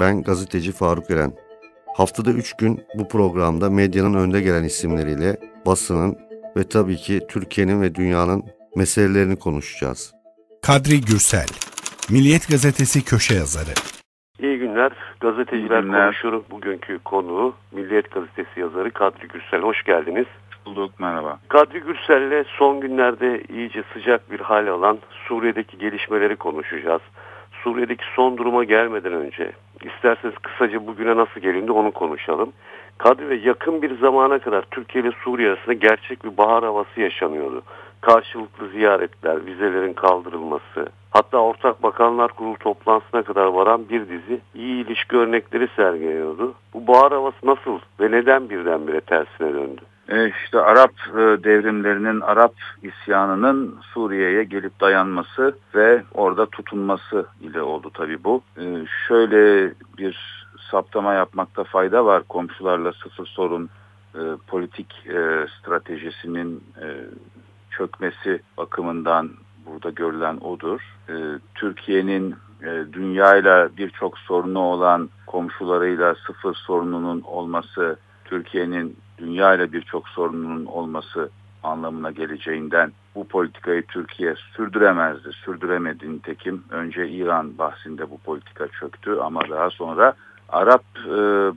Ben gazeteci Faruk Eren. Haftada 3 gün bu programda medyanın önde gelen isimleriyle basının ve tabii ki Türkiye'nin ve dünyanın meselelerini konuşacağız. Kadri Gürsel, Milliyet Gazetesi köşe yazarı. İyi günler. Gazeteciler İyi günler. konuşur. Bugünkü konu Milliyet Gazetesi yazarı Kadri Gürsel. Hoş geldiniz. Bulduk, merhaba. Kadri Gürsel'le son günlerde iyice sıcak bir hal alan Suriye'deki gelişmeleri konuşacağız. Suriye'deki son duruma gelmeden önce isterseniz kısaca bugüne nasıl gelindi onu konuşalım. Kadri ve yakın bir zamana kadar Türkiye ile Suriye arasında gerçek bir bahar havası yaşanıyordu. Karşılıklı ziyaretler, vizelerin kaldırılması, hatta Ortak Bakanlar Kurulu toplantısına kadar varan bir dizi iyi ilişki örnekleri sergileniyordu. Bu bahar havası nasıl ve neden birdenbire tersine döndü? E işte Arap e, devrimlerinin, Arap isyanının Suriye'ye gelip dayanması ve orada tutunması ile oldu tabii bu. E, şöyle bir saptama yapmakta fayda var. Komşularla sıfır sorun politik stratejisinin çökmesi bakımından burada görülen odur. Türkiye'nin dünyayla birçok sorunu olan komşularıyla sıfır sorununun olması, Türkiye'nin dünya ile birçok sorunun olması anlamına geleceğinden bu politikayı Türkiye sürdüremezdi. Sürdüremedi nitekim. Önce İran bahsinde bu politika çöktü ama daha sonra Arap e,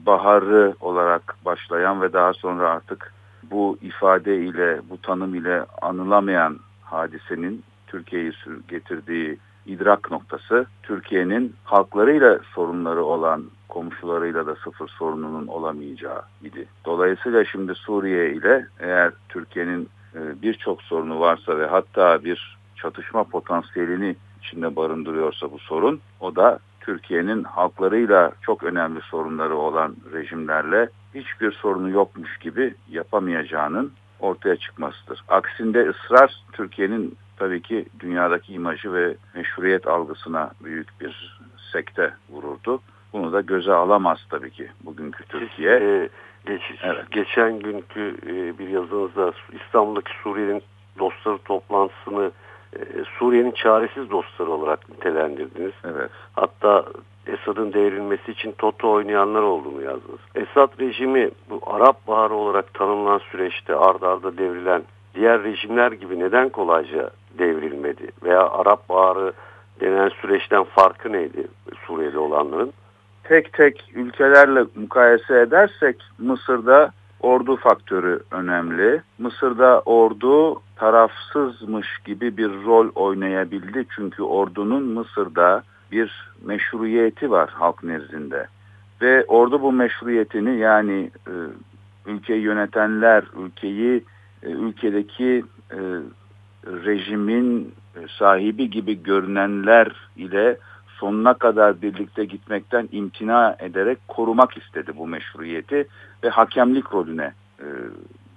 Baharı olarak başlayan ve daha sonra artık bu ifade ile, bu tanım ile anılamayan hadisenin Türkiye'yi getirdiği idrak noktası Türkiye'nin halklarıyla sorunları olan komşularıyla da sıfır sorununun olamayacağı idi. Dolayısıyla şimdi Suriye ile eğer Türkiye'nin e, birçok sorunu varsa ve hatta bir çatışma potansiyelini içinde barındırıyorsa bu sorun o da Türkiye'nin halklarıyla çok önemli sorunları olan rejimlerle hiçbir sorunu yokmuş gibi yapamayacağının ortaya çıkmasıdır. Aksinde ısrar Türkiye'nin tabii ki dünyadaki imajı ve meşruiyet algısına büyük bir sekte vururdu. Bunu da göze alamaz tabii ki bugünkü Türkiye. E, geç, evet. Geçen günkü e, bir yazınızda İstanbul'daki Suriye'nin dostları toplantısını e, Suriye'nin çaresiz dostları olarak nitelendirdiniz. Evet. Hatta Esad'ın devrilmesi için Toto oynayanlar olduğunu yazdınız. Esad rejimi bu Arap Baharı olarak tanımlanan süreçte ard arda devrilen diğer rejimler gibi neden kolayca devrilmedi? Veya Arap Baharı denen süreçten farkı neydi Suriye'de olanların? Tek tek ülkelerle mukayese edersek Mısır'da ordu faktörü önemli. Mısır'da ordu tarafsızmış gibi bir rol oynayabildi. Çünkü ordunun Mısır'da bir meşruiyeti var halk nezdinde. Ve ordu bu meşruiyetini yani e, ülkeyi yönetenler, ülkeyi e, ülkedeki e, rejimin sahibi gibi görünenler ile sonuna kadar birlikte gitmekten imtina ederek korumak istedi bu meşruiyeti ve hakemlik rolüne e,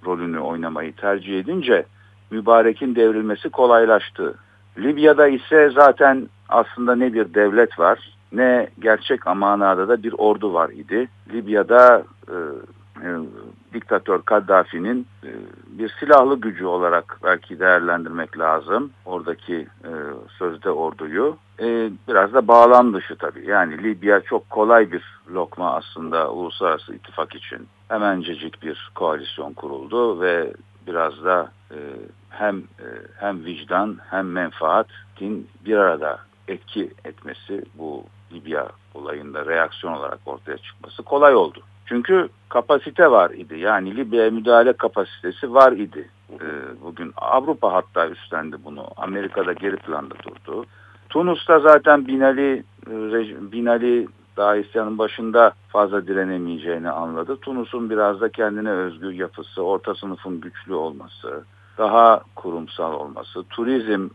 rolünü oynamayı tercih edince mübarekin devrilmesi kolaylaştı. Libya'da ise zaten aslında ne bir devlet var ne gerçek manada da bir ordu var idi. Libya'da e, e, diktatör Kaddafi'nin e, bir silahlı gücü olarak belki değerlendirmek lazım. Oradaki e, sözde orduyu. E, biraz da bağlam dışı tabii. Yani Libya çok kolay bir lokma aslında uluslararası ittifak için. Hemencecik bir koalisyon kuruldu ve biraz da hem hem vicdan hem menfaatin bir arada etki etmesi bu Libya olayında reaksiyon olarak ortaya çıkması kolay oldu. Çünkü kapasite var idi. Yani Libya'ya müdahale kapasitesi var idi. Ee, bugün Avrupa hatta üstlendi bunu. Amerika'da geri planda durdu. Tunus'ta zaten Binali, e, Binali daha isyanın başında fazla direnemeyeceğini anladı. Tunus'un biraz da kendine özgü yapısı, orta sınıfın güçlü olması, daha kurumsal olması, turizm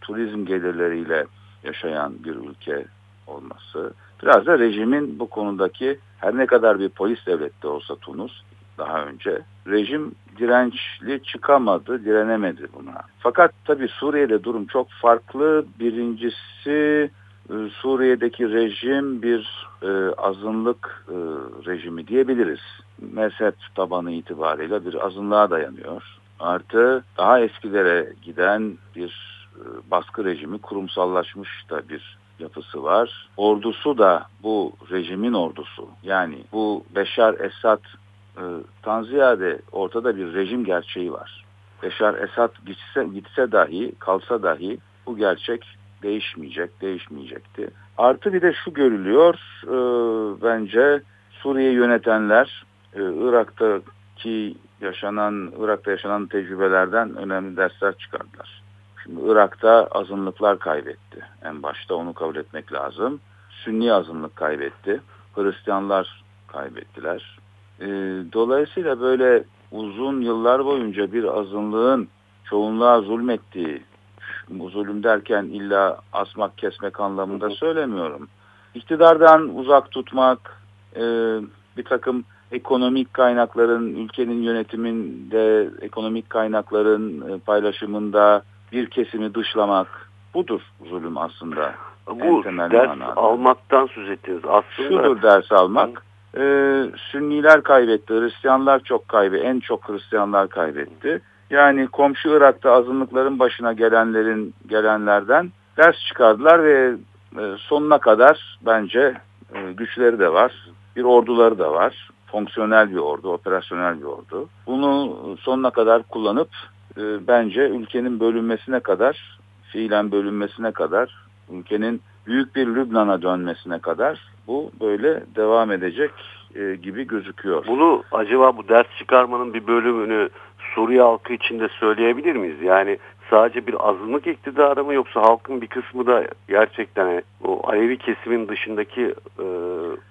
turizm gelirleriyle yaşayan bir ülke olması. Biraz da rejimin bu konudaki her ne kadar bir polis devlette olsa Tunus daha önce rejim dirençli çıkamadı, direnemedi buna. Fakat tabii Suriye'de durum çok farklı. Birincisi e, Suriye'deki rejim bir e, azınlık e, rejimi diyebiliriz. Mezhep tabanı itibarıyla bir azınlığa dayanıyor. Artı daha eskilere giden bir e, baskı rejimi kurumsallaşmış da bir yapısı var. Ordusu da bu rejimin ordusu. Yani bu Beşar Esad e, tan ziyade ortada bir rejim gerçeği var. Beşar Esad gitse, gitse dahi, kalsa dahi bu gerçek değişmeyecek, değişmeyecekti. Artı bir de şu görülüyor e, bence Suriye yönetenler e, Irak'taki yaşanan Irak'ta yaşanan tecrübelerden önemli dersler çıkardılar. Şimdi Irak'ta azınlıklar kaybetti. En başta onu kabul etmek lazım. Sünni azınlık kaybetti. Hristiyanlar kaybettiler. E, dolayısıyla böyle uzun yıllar boyunca bir azınlığın çoğunluğa zulmettiği, zulüm derken illa asmak kesmek anlamında söylemiyorum. İktidardan uzak tutmak, e, bir takım ekonomik kaynakların, ülkenin yönetiminde, ekonomik kaynakların e, paylaşımında bir kesimi dışlamak budur zulüm aslında. Bu ders manada. almaktan söz ettiniz aslında. Şudur ders almak. Ee, Sünniler kaybetti, Hristiyanlar çok kaybetti, en çok Hristiyanlar kaybetti. Yani komşu Irak'ta azınlıkların başına gelenlerin gelenlerden ders çıkardılar ve e, sonuna kadar bence e, güçleri de var, bir orduları da var. Fonksiyonel bir ordu, operasyonel bir ordu. Bunu sonuna kadar kullanıp e, bence ülkenin bölünmesine kadar, fiilen bölünmesine kadar, ülkenin büyük bir Lübnan'a dönmesine kadar bu böyle devam edecek e, gibi gözüküyor. Bunu acaba bu ders çıkarmanın bir bölümünü Suriye halkı içinde söyleyebilir miyiz? Yani sadece bir azınlık iktidarı mı yoksa halkın bir kısmı da gerçekten o Alevi kesimin dışındaki e,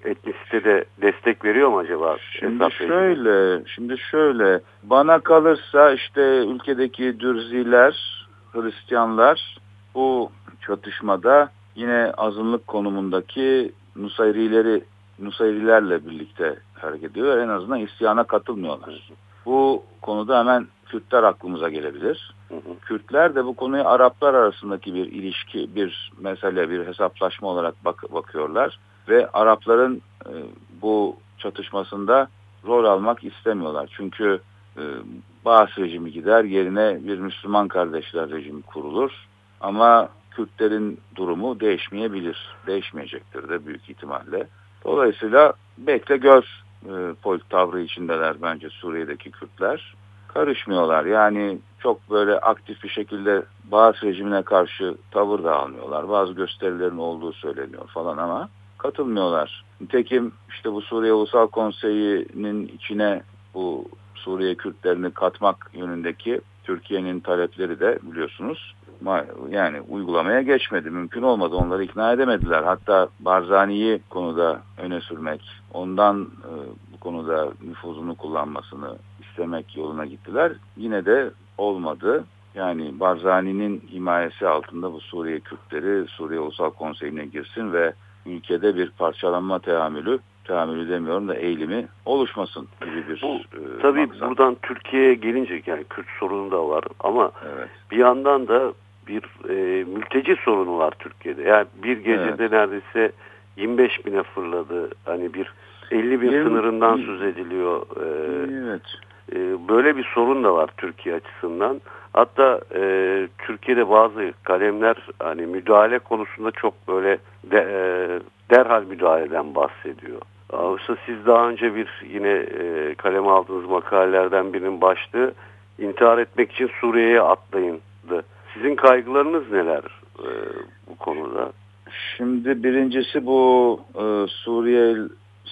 etnisite destek veriyor mu acaba? Şimdi şöyle, şimdi şöyle bana kalırsa işte ülkedeki Dürziler, Hristiyanlar bu çatışmada yine azınlık konumundaki Nusayrileri Nusayrilerle birlikte hareket ediyor. En azından isyana katılmıyorlar. Bu konuda hemen Kürtler aklımıza gelebilir. Kürtler de bu konuyu Araplar arasındaki bir ilişki, bir mesele, bir hesaplaşma olarak bak bakıyorlar. Ve Arapların e, bu çatışmasında rol almak istemiyorlar. Çünkü e, Bağız rejimi gider, yerine bir Müslüman kardeşler rejimi kurulur. Ama Kürtlerin durumu değişmeyebilir. Değişmeyecektir de büyük ihtimalle. Dolayısıyla bekle gör e, politik tavrı içindeler bence Suriye'deki Kürtler. Karışmıyorlar yani çok böyle aktif bir şekilde Bağız rejimine karşı tavır da almıyorlar. Bazı gösterilerin olduğu söyleniyor falan ama katılmıyorlar. Nitekim işte bu Suriye Ulusal Konseyi'nin içine bu Suriye Kürtlerini katmak yönündeki Türkiye'nin talepleri de biliyorsunuz yani uygulamaya geçmedi. Mümkün olmadı. Onları ikna edemediler. Hatta Barzani'yi konuda öne sürmek, ondan e, bu konuda nüfuzunu kullanmasını istemek yoluna gittiler. Yine de olmadı. Yani Barzani'nin himayesi altında bu Suriye Kürtleri Suriye Ulusal Konseyi'ne girsin ve ülkede bir parçalanma teamülü tahammülü demiyorum da eğilimi oluşmasın gibi bir Bu, e, Tabii maksat. buradan Türkiye'ye gelince yani Kürt sorunu da var ama evet. bir yandan da bir e, mülteci sorunu var Türkiye'de. Yani bir gecede evet. neredeyse 25 bine fırladı. Hani bir 50 bin 20, sınırından söz ediliyor. Ee, evet. E, böyle bir sorun da var Türkiye açısından. Hatta e, Türkiye'de bazı kalemler hani müdahale konusunda çok böyle de, e, derhal müdahaleden bahsediyor. Oysa siz daha önce bir yine e, kaleme aldığınız makalelerden birinin başlığı intihar etmek için Suriye'ye atlayındı. Sizin kaygılarınız neler e, bu konuda? Şimdi birincisi bu e, Suriye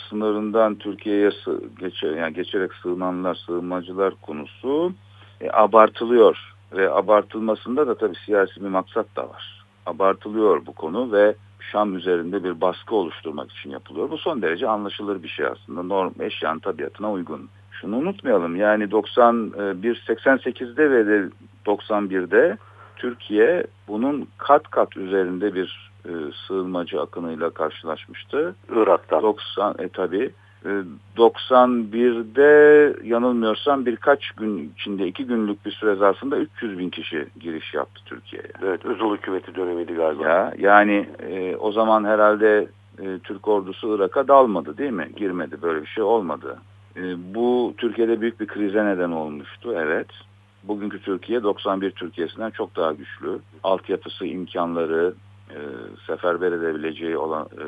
sınırından Türkiye'ye geçe, yani geçerek sığınanlar, sığınmacılar konusu e, abartılıyor ve abartılmasında da tabii siyasi bir maksat da var. Abartılıyor bu konu ve Şam üzerinde bir baskı oluşturmak için yapılıyor. Bu son derece anlaşılır bir şey aslında. Norm eşyanın tabiatına uygun. Şunu unutmayalım yani 91 88'de ve de 91'de Türkiye bunun kat kat üzerinde bir e, sığınmacı akınıyla karşılaşmıştı. Irak'tan. 90 e tabi. E, 91'de yanılmıyorsam birkaç gün içinde iki günlük bir süre zarfında 300 bin kişi giriş yaptı Türkiye'ye. Evet özel hükümeti dönemiydi galiba. Ya, yani e, o zaman herhalde e, Türk ordusu Irak'a dalmadı değil mi? Girmedi böyle bir şey olmadı. E, bu Türkiye'de büyük bir krize neden olmuştu evet bugünkü Türkiye 91 Türkiye'sinden çok daha güçlü. Altyapısı, imkanları, e, seferber edebileceği olan, e,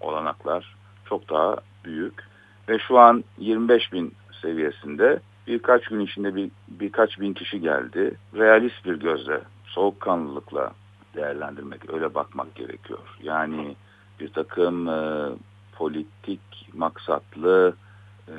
olanaklar çok daha büyük. Ve şu an 25 bin seviyesinde birkaç gün içinde bir, birkaç bin kişi geldi. Realist bir gözle, soğukkanlılıkla değerlendirmek, öyle bakmak gerekiyor. Yani bir takım e, politik maksatlı e,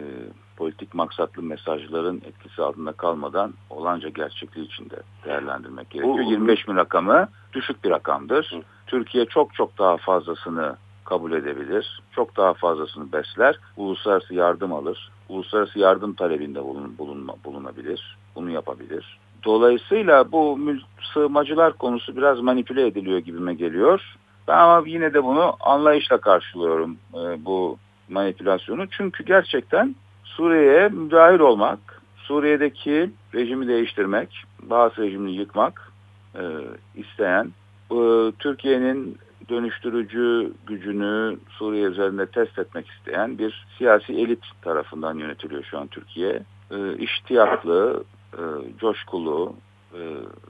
politik maksatlı mesajların etkisi altında kalmadan olanca gerçekliği içinde değerlendirmek gerekiyor. Bu, 25 bin rakamı düşük bir rakamdır. Hı. Türkiye çok çok daha fazlasını kabul edebilir. Çok daha fazlasını besler. Uluslararası yardım alır. Uluslararası yardım talebinde bulun, bulunma, bulunabilir. Bunu yapabilir. Dolayısıyla bu sığmacılar konusu biraz manipüle ediliyor gibime geliyor. Ben ama yine de bunu anlayışla karşılıyorum e, bu manipülasyonu. Çünkü gerçekten Suriye'ye müdahil olmak, Suriye'deki rejimi değiştirmek, bazı rejimini yıkmak e, isteyen, e, Türkiye'nin dönüştürücü gücünü Suriye üzerinde test etmek isteyen bir siyasi elit tarafından yönetiliyor şu an Türkiye. E, iştiyaklı, e, coşkulu e,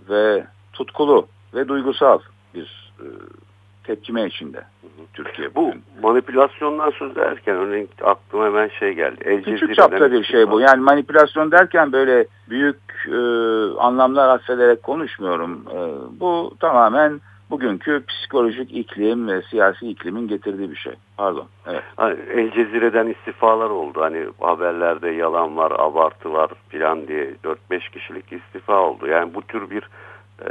ve tutkulu ve duygusal bir e, tepkime içinde Türkiye. Bu manipülasyondan söz ederken örneğin aklıma hemen şey geldi. El Küçük çapta bir şey bu. Yani manipülasyon derken böyle büyük e, anlamlar atfederek konuşmuyorum. E, bu tamamen bugünkü psikolojik iklim ve siyasi iklimin getirdiği bir şey. Pardon. Evet. Hani El Cezire'den istifalar oldu. Hani haberlerde yalan var, abartı var filan diye 4-5 kişilik istifa oldu. Yani bu tür bir e,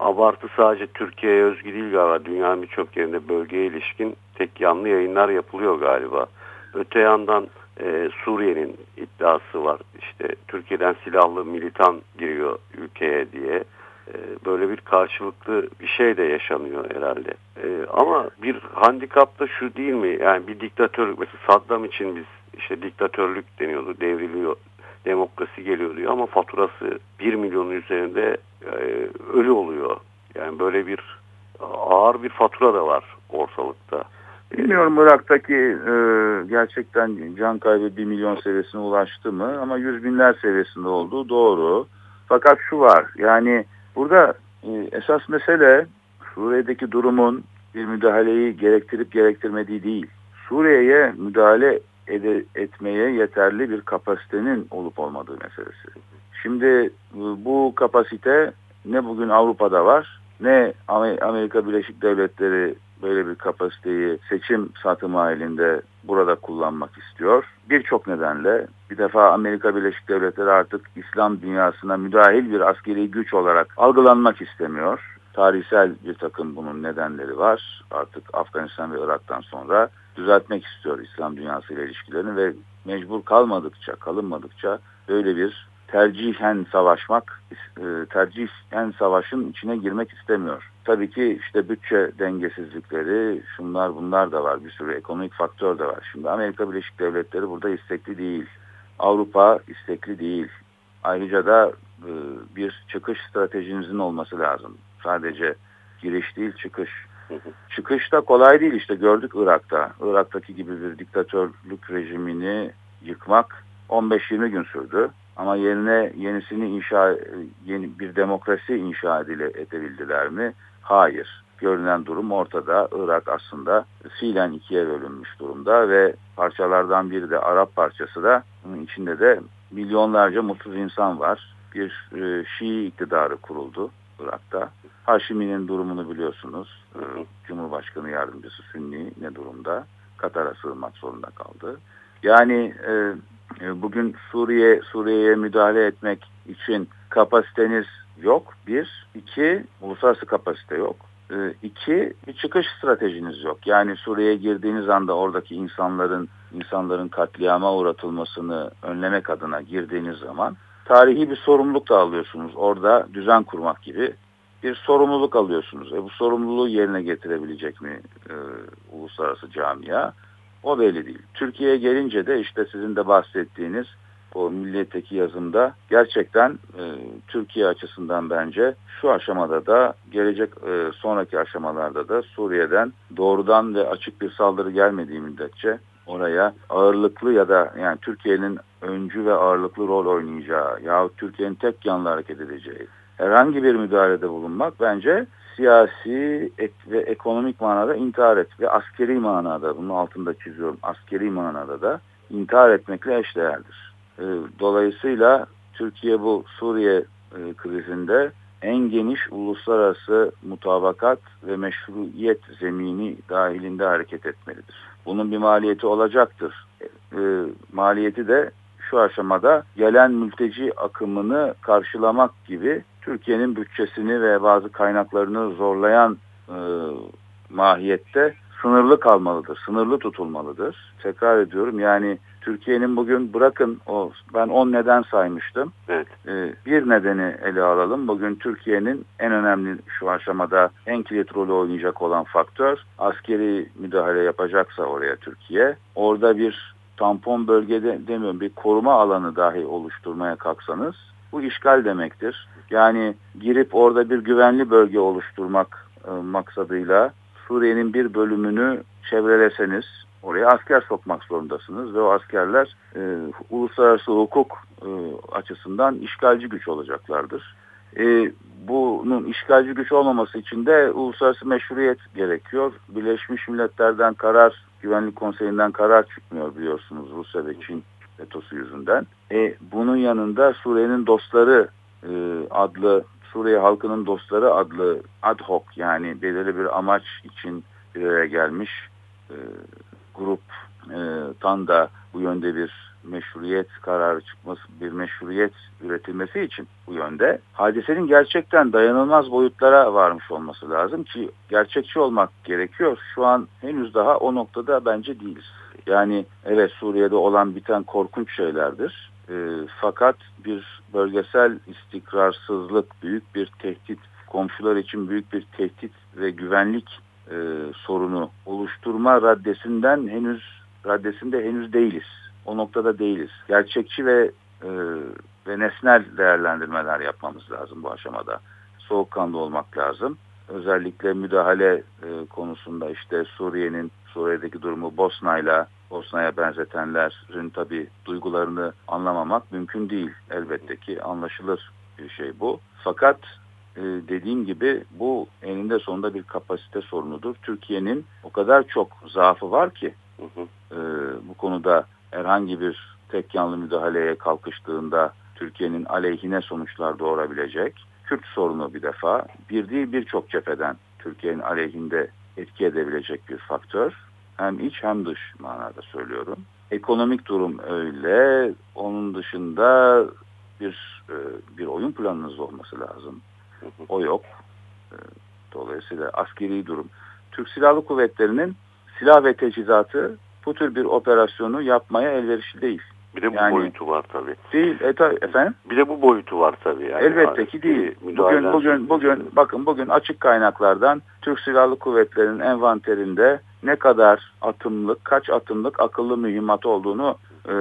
abartı sadece Türkiye'ye özgü değil galiba. Dünyanın birçok yerinde bölgeye ilişkin tek yanlı yayınlar yapılıyor galiba. Öte yandan e, Suriye'nin iddiası var. İşte Türkiye'den silahlı militan giriyor ülkeye diye. E, böyle bir karşılıklı bir şey de yaşanıyor herhalde. E, ama bir handikap da şu değil mi? Yani bir diktatörlük mesela Saddam için biz işte diktatörlük deniyordu, devriliyor, demokrasi geliyor diyor ama faturası 1 milyonun üzerinde e, ölü oluyor. Yani böyle bir ağır bir fatura da var ortalıkta. Bilmiyorum Irak'taki e, gerçekten can kaybı 1 milyon seviyesine ulaştı mı ama yüz binler seviyesinde olduğu doğru. Fakat şu var yani burada e, esas mesele Suriye'deki durumun bir müdahaleyi gerektirip gerektirmediği değil. Suriye'ye müdahale ede, etmeye yeterli bir kapasitenin olup olmadığı meselesi. Şimdi e, bu kapasite ne bugün Avrupa'da var ne Amerika Birleşik Devletleri böyle bir kapasiteyi seçim satımı halinde burada kullanmak istiyor. Birçok nedenle bir defa Amerika Birleşik Devletleri artık İslam dünyasına müdahil bir askeri güç olarak algılanmak istemiyor. Tarihsel bir takım bunun nedenleri var. Artık Afganistan ve Irak'tan sonra düzeltmek istiyor İslam dünyası ile ilişkilerini ve mecbur kalmadıkça, kalınmadıkça böyle bir tercihen savaşmak, e, tercihen savaşın içine girmek istemiyor. Tabii ki işte bütçe dengesizlikleri, şunlar bunlar da var, bir sürü ekonomik faktör de var. Şimdi Amerika Birleşik Devletleri burada istekli değil. Avrupa istekli değil. Ayrıca da e, bir çıkış stratejinizin olması lazım. Sadece giriş değil çıkış. Çıkış da kolay değil işte gördük Irak'ta. Irak'taki gibi bir diktatörlük rejimini yıkmak 15-20 gün sürdü. Ama yerine yenisini inşa yeni bir demokrasi inşa edile, edebildiler mi? Hayır. Görünen durum ortada. Irak aslında fiilen ikiye bölünmüş durumda ve parçalardan biri de Arap parçası da içinde de milyonlarca mutsuz insan var. Bir e, Şii iktidarı kuruldu Irak'ta. Haşimi'nin durumunu biliyorsunuz. E, Cumhurbaşkanı yardımcısı Sünni ne durumda? Katar'a sığınmak zorunda kaldı. Yani e, e, bugün Suriye Suriye'ye müdahale etmek için kapasiteniz yok. Bir, iki, uluslararası kapasite yok. E, iki, bir çıkış stratejiniz yok. Yani Suriye'ye girdiğiniz anda oradaki insanların insanların katliama uğratılmasını önlemek adına girdiğiniz zaman tarihi bir sorumluluk da alıyorsunuz. Orada düzen kurmak gibi bir sorumluluk alıyorsunuz. E bu sorumluluğu yerine getirebilecek mi e, uluslararası camia? O belli değil. Türkiye'ye gelince de işte sizin de bahsettiğiniz o milliyetteki yazımda gerçekten e, Türkiye açısından bence şu aşamada da gelecek e, sonraki aşamalarda da Suriye'den doğrudan ve açık bir saldırı gelmediği müddetçe oraya ağırlıklı ya da yani Türkiye'nin öncü ve ağırlıklı rol oynayacağı yahut Türkiye'nin tek yanlı hareket edeceği herhangi bir müdahalede bulunmak bence siyasi ek ve ekonomik manada intihar et ve askeri manada bunun altında çiziyorum askeri manada da intihar etmekle eşdeğerdir. E, dolayısıyla Türkiye bu Suriye e, krizinde en geniş uluslararası mutabakat ve meşruiyet zemini dahilinde hareket etmelidir. Bunun bir maliyeti olacaktır. E, maliyeti de şu aşamada gelen mülteci akımını karşılamak gibi Türkiye'nin bütçesini ve bazı kaynaklarını zorlayan e, mahiyette sınırlı kalmalıdır, sınırlı tutulmalıdır. Tekrar ediyorum yani Türkiye'nin bugün bırakın o ben 10 neden saymıştım. Evet. Ee, bir nedeni ele alalım. Bugün Türkiye'nin en önemli şu aşamada en kilit rolü oynayacak olan faktör askeri müdahale yapacaksa oraya Türkiye. Orada bir tampon bölgede demiyorum bir koruma alanı dahi oluşturmaya kalksanız bu işgal demektir. Yani girip orada bir güvenli bölge oluşturmak e, maksadıyla Suriye'nin bir bölümünü çevreleseniz oraya asker sokmak zorundasınız ve o askerler e, uluslararası hukuk e, açısından işgalci güç olacaklardır. E, bunun işgalci güç olmaması için de uluslararası meşruiyet gerekiyor. Birleşmiş Milletler'den karar, Güvenlik Konseyi'nden karar çıkmıyor biliyorsunuz Rusya ve Çin vetosu yüzünden. E, bunun yanında Suriye'nin dostları e, adlı Suriye halkının dostları adlı ad hoc yani belirli bir amaç için bir araya gelmiş e, grup e, tam da bu yönde bir meşruiyet kararı çıkması, bir meşruiyet üretilmesi için bu yönde hadisenin gerçekten dayanılmaz boyutlara varmış olması lazım ki gerçekçi olmak gerekiyor. Şu an henüz daha o noktada bence değiliz. Yani evet Suriye'de olan biten korkunç şeylerdir. E, fakat bir bölgesel istikrarsızlık, büyük bir tehdit, komşular için büyük bir tehdit ve güvenlik e, sorunu oluşturma raddesinden henüz raddesinde henüz değiliz. O noktada değiliz. Gerçekçi ve e, ve nesnel değerlendirmeler yapmamız lazım bu aşamada. Soğukkanlı olmak lazım. Özellikle müdahale e, konusunda işte Suriye'nin Suriye'deki durumu Bosna'yla Bosna'ya benzetenlerin tabi duygularını anlamamak mümkün değil. Elbette ki anlaşılır bir şey bu. Fakat e, dediğim gibi bu eninde sonunda bir kapasite sorunudur. Türkiye'nin o kadar çok zaafı var ki E, bu konuda herhangi bir tek yanlı müdahaleye kalkıştığında Türkiye'nin aleyhine sonuçlar doğurabilecek. Kürt sorunu bir defa bir değil birçok cepheden Türkiye'nin aleyhinde etki edebilecek bir faktör. Hem iç hem dış manada söylüyorum. Ekonomik durum öyle. Onun dışında bir e, bir oyun planınız olması lazım. O yok. E, dolayısıyla askeri durum. Türk Silahlı Kuvvetleri'nin silah ve teçhizatı bu tür bir operasyonu yapmaya elverişli değil. Bir de bu Yani- boyutu var tabii. Değil, e, ta- efendim? Bir de bu boyutu var tabii. Yani Elbette ki değil. Bugün bugün bugün bakın bugün açık kaynaklardan Türk Silahlı Kuvvetleri'nin envanterinde ne kadar atımlık, kaç atımlık akıllı mühimmat olduğunu e,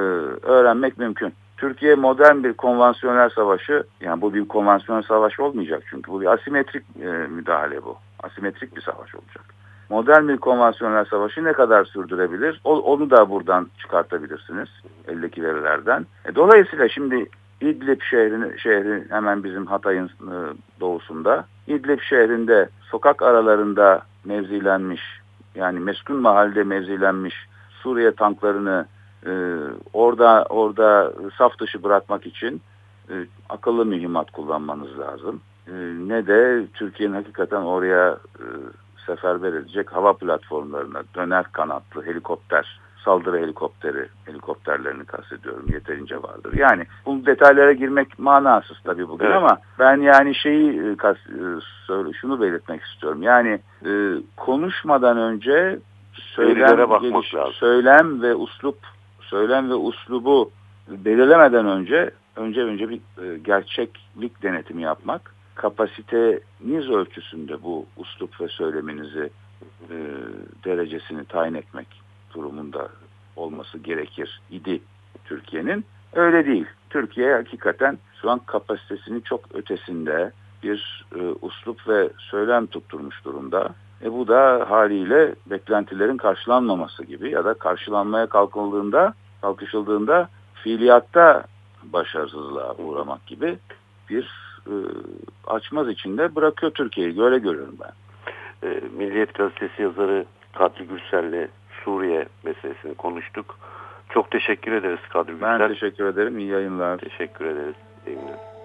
öğrenmek mümkün. Türkiye modern bir konvansiyonel savaşı, yani bu bir konvansiyonel savaş olmayacak çünkü bu bir asimetrik e, müdahale bu. Asimetrik bir savaş olacak. Modern bir konvansiyonel savaşı ne kadar sürdürebilir? O- onu da buradan çıkartabilirsiniz eldeki verilerden. E, dolayısıyla şimdi İdlib şehrini, şehri hemen bizim Hatay'ın e, doğusunda. İdlib şehrinde sokak aralarında mevzilenmiş yani meskun mahallede mevzilenmiş Suriye tanklarını e, orada orada saf dışı bırakmak için e, akıllı mühimmat kullanmanız lazım. E, ne de Türkiye'nin hakikaten oraya e, seferber edecek hava platformlarına döner kanatlı helikopter saldırı helikopteri helikopterlerini kastediyorum yeterince vardır. Yani bu detaylara girmek manasız tabii bugün Evet. ama ben yani şeyi e, e, şunu belirtmek istiyorum. Yani e, konuşmadan önce söylem geliş- lazım. söylem ve uslup söylem ve uslubu belirlemeden önce önce önce bir gerçeklik denetimi yapmak kapasiteniz ölçüsünde bu uslup ve söyleminizi e, derecesini tayin etmek durumunda olması gerekir idi Türkiye'nin. Öyle değil. Türkiye hakikaten şu an kapasitesinin çok ötesinde bir e, uslup ve söylem tutturmuş durumda. E bu da haliyle beklentilerin karşılanmaması gibi ya da karşılanmaya kalkıldığında, kalkışıldığında fiiliyatta başarısızlığa uğramak gibi bir e, açmaz içinde bırakıyor Türkiye'yi. Öyle görüyorum ben. E, Milliyet Gazetesi yazarı Kadri Gürsel'le Suriye meselesini konuştuk. Çok teşekkür ederiz Kadri Gürsel. Ben teşekkür ederim. İyi yayınlar. Teşekkür ederiz. İyi günler.